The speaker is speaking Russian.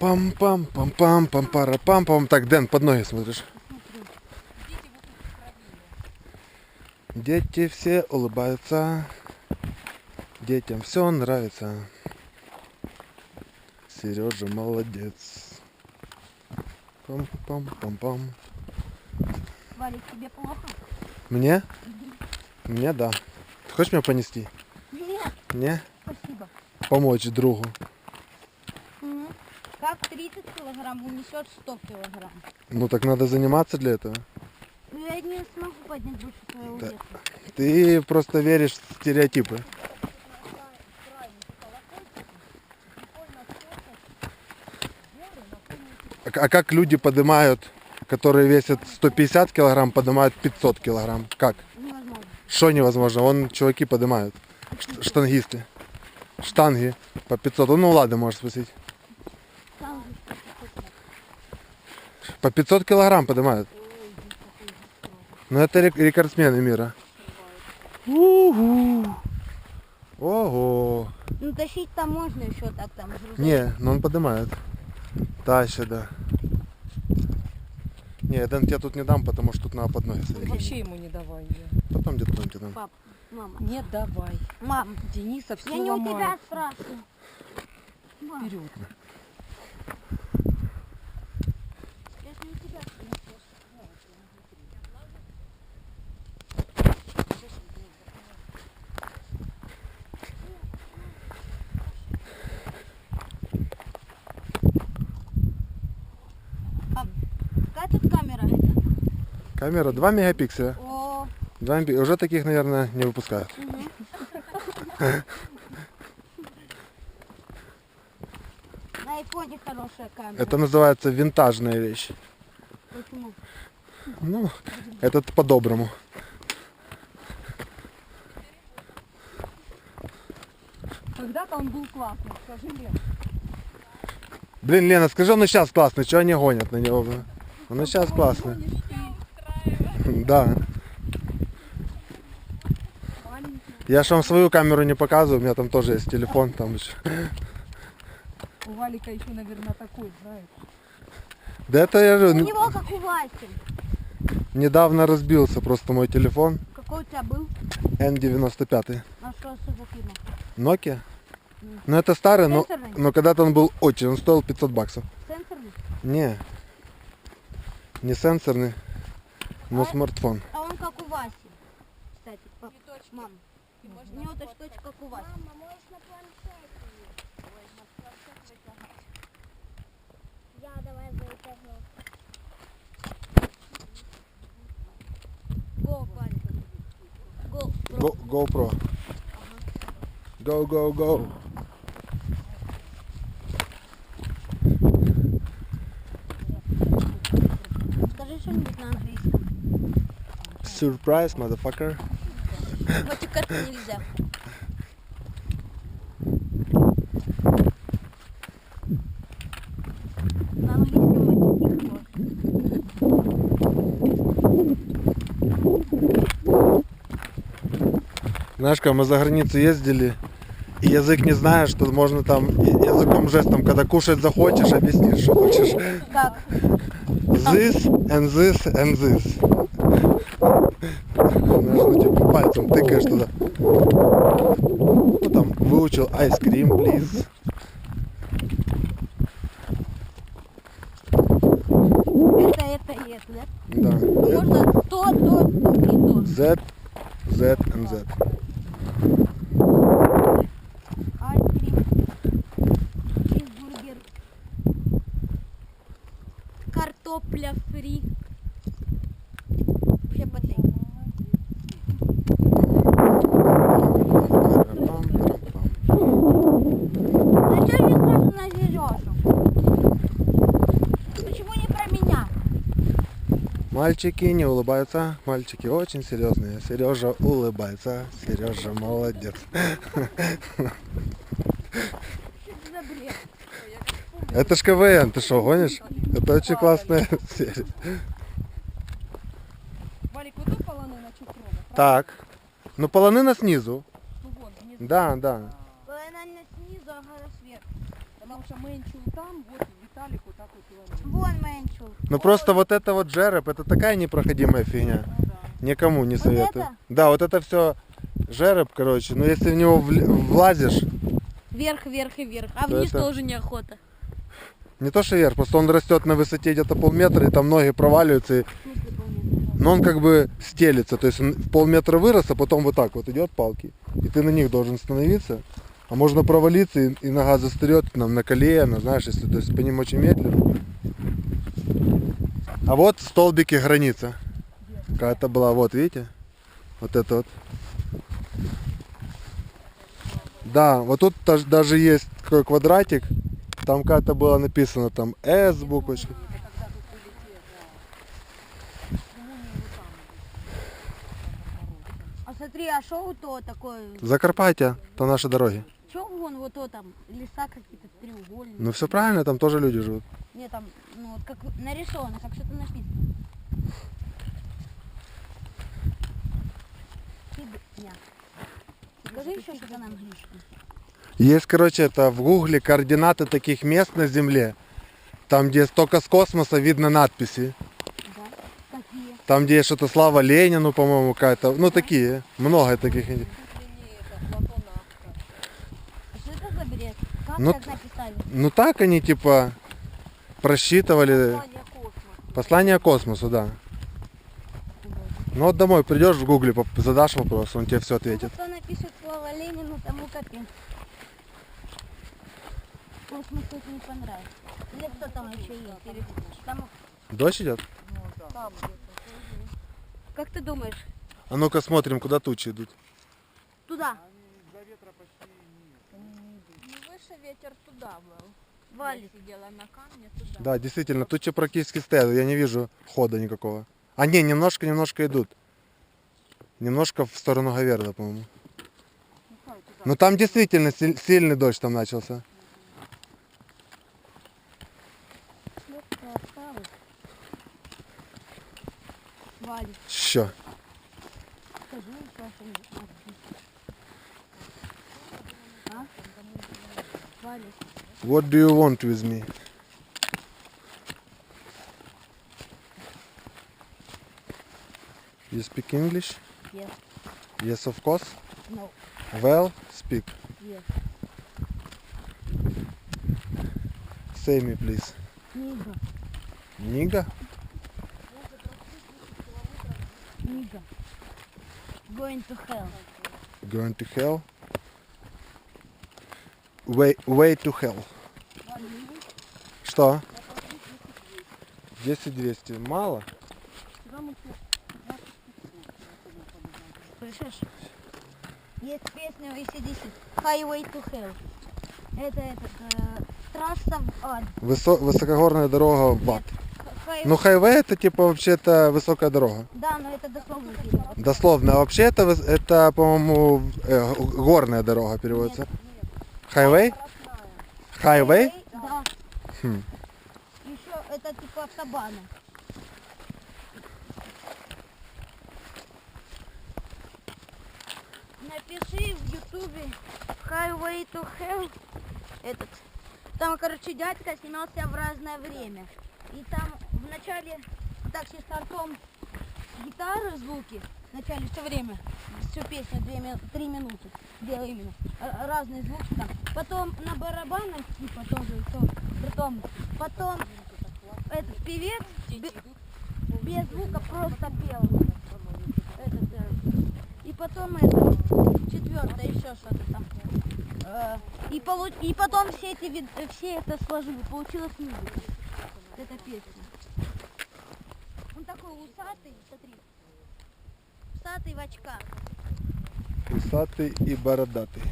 Пам-пам-пам-пам-пам-пара-пам-пам. Так, Дэн, под ноги смотришь. Дети все улыбаются. Детям все нравится. Сережа молодец. Пам-пам-пам-пам. Валик, тебе плохо? Мне? Мне да. Ты хочешь меня понести? Нет, Не? спасибо. Помочь другу. Килограмм унесет 100 килограмм? Ну так надо заниматься для этого. Ну, Я не смогу поднять больше своего Да. веса. Ты просто веришь в стереотипы. А а как люди поднимают, которые весят 150 килограмм, поднимают 500 килограмм? Как? Невозможно. Что невозможно? Вон чуваки поднимают. Штангисты. Штанги по 500. Ну ладно, можешь спросить. Там же что-то такое. По 500 килограмм поднимают. Ну это рек- рекордсмены мира. Угу. Ого. Ну тащить там можно еще так там грузовик. Не, ну он поднимает. Таща, да. Не, я Дэн, тебе тут не дам, потому что тут надо под ноги садить. Вообще ему не давай ее. Потом где-то там тебе дам. Пап, мама. Не давай. Мам, Дениса все я не у тебя ломает. спрашиваю. Вперед. я же не у тебя спрашиваю. Пап, какая тут камера? Это? Камера 2 мегапикселя. О, 2 мегапи- Уже таких, наверное, не выпускают. на айфоне хорошая камера. Это называется винтажная вещь. Почему? Ну, этот по-доброму. Когда-то он был классный, скажи Лен. Блин, Лена, скажи, он и сейчас классный, чего они гонят на него? блин? И сейчас классный. Да. Я же вам свою камеру не показываю, у меня там тоже есть телефон, там еще. У Валика еще, наверное, такой, знаешь. Да это я У же него как у Васи. недавно разбился просто мой телефон Какой у тебя был? N95. На что фирма? Nokia. Ну это старый, но, но когда-то он был очень, он стоил 500 баксов. Сенсорный? Не, не сенсорный, но смартфон. А он как у Васи. Кстати, пап, мам. У него точь-точь как у Васи. Мама, можешь на планшете? Планшет. Я давай вытягну. Го, Валька. Го, Go, GoPro. Go, go, go. Скажи что-нибудь на английском. Surprise, motherfucker. Матюкаться нельзя. На английском. Знаешь, когда мы за границу ездили, и язык не знаешь, что можно там языком жестом, когда кушать захочешь, объяснишь, что хочешь. Как? This and this and this. Знаешь, ну типа пальцем тыкаешь туда. Ну там, выучил ice cream, please. Это, это это, да? Да. Можно то, то, то и то. Z, Z and Z. Картопля фри. Вообще последний. А что не сразу на Сережу? Почему не про меня? Мальчики не улыбаются, мальчики очень серьезные. Сережа улыбается, Сережа молодец. Это ж КВН, ты что, гонишь? Это очень классная серия. Валик, вот тут полонина чуть ровно. Так, ну полонина снизу. Ну вон. Да, да. Она снизу, а гора сверху. Потому что Мэнчул там, вот и Виталик вот так вот. Вон Мэнчул. Ну просто вот это вот жереб, это такая непроходимая фигня. Ну да. Никому не Вот советую. это? Да, вот это все жереб, короче. Но если в него вл- влазишь, Вверх, вверх и вверх. А вниз это- тоже неохота. не то что вверх, просто он растет на высоте где-то полметра, и там ноги проваливаются, и- но он как бы стелится. То есть он в полметра вырос, а потом вот так вот идет палки. И ты на них должен становиться. А можно провалиться, и, и нога застрет нам на колено, знаешь, если то есть по ним очень медленно. А вот столбики граница. Какая-то была, вот видите? Вот это вот. Да, вот тут даже есть такой квадратик. Там как-то было написано там S буквочка. А смотри, а что то такое? Закарпаття, то наши дороги. Что вон вот то там? Леса какие-то треугольные. Ну все правильно, там тоже люди живут. Не, там, ну вот как нарисовано, как что-то написано. Фигня. Скажи еще что-то на английском. Есть, короче, это в гугле координаты таких мест на Земле. Там, где только с космоса видно надписи. Да? Какие? Там, где что-то слава Ленину, по-моему, какая-то. Ну, такие. Много таких. Чуть ли не это, платонавка. А что это за бред? Как Ну? Ну, так они, типа, просчитывали Послание космос. послание космосу, да. Ну, вот домой придешь в гугле, задашь вопрос, он тебе все ответит. Кто напишет слово Ленину, тому капец. Космос тут не понравится. Или кто там еще есть? Или там... Дождь идет? Там. Как ты думаешь? А ну-ка смотрим, куда тучи идут. Туда. Ну выше ветер туда был. Валит. Я сидела на камне туда. Да, действительно, тучи практически стоят, я не вижу хода никакого. А не, немножко-немножко идут. Немножко в сторону Гаверда, по-моему. Туда? Ну там действительно силь- сильный дождь там начался. Валит. Що? Скажи What do you want with me? You speak English? Yes. Yes, of course? No. Well, speak. Yes. Say me, please. Niga. Niga? Niga. Going to hell. Going to hell? Way, way to hell. Что? 10-200. Мало? Слышишь? Есть песня ACDC Highway to Hell. Это этот, э, трасса в ад. Высо- высокогорная дорога в ад. Х- High- Ну, хайвей это типа вообще-то высокая дорога. Да, но это дословно. Дословно. А вообще это, это по-моему, э, горная дорога переводится. Хайвей? Хайвей? Да. Хм. Еще это типа автобана. Напиши в ютубе Highway to Hell этот. Там, короче, дядька снимался в разное время. И там в начале, так, со стартом гитары, звуки, в начале все время, всю песню, две, ми- три минуты, делал именно, разные звуки там. Потом на барабанах, типа тоже, то, потом, потом этот певец бе- без звука просто пел. Этот, э, и потом это, четвертое, еще что-то там. Э, и, полу- и потом все эти вид- э, все это сложили, получилась музыка. Эта песня. Он такой усатый, смотри. Усатый в очках. Усатый и бородатый.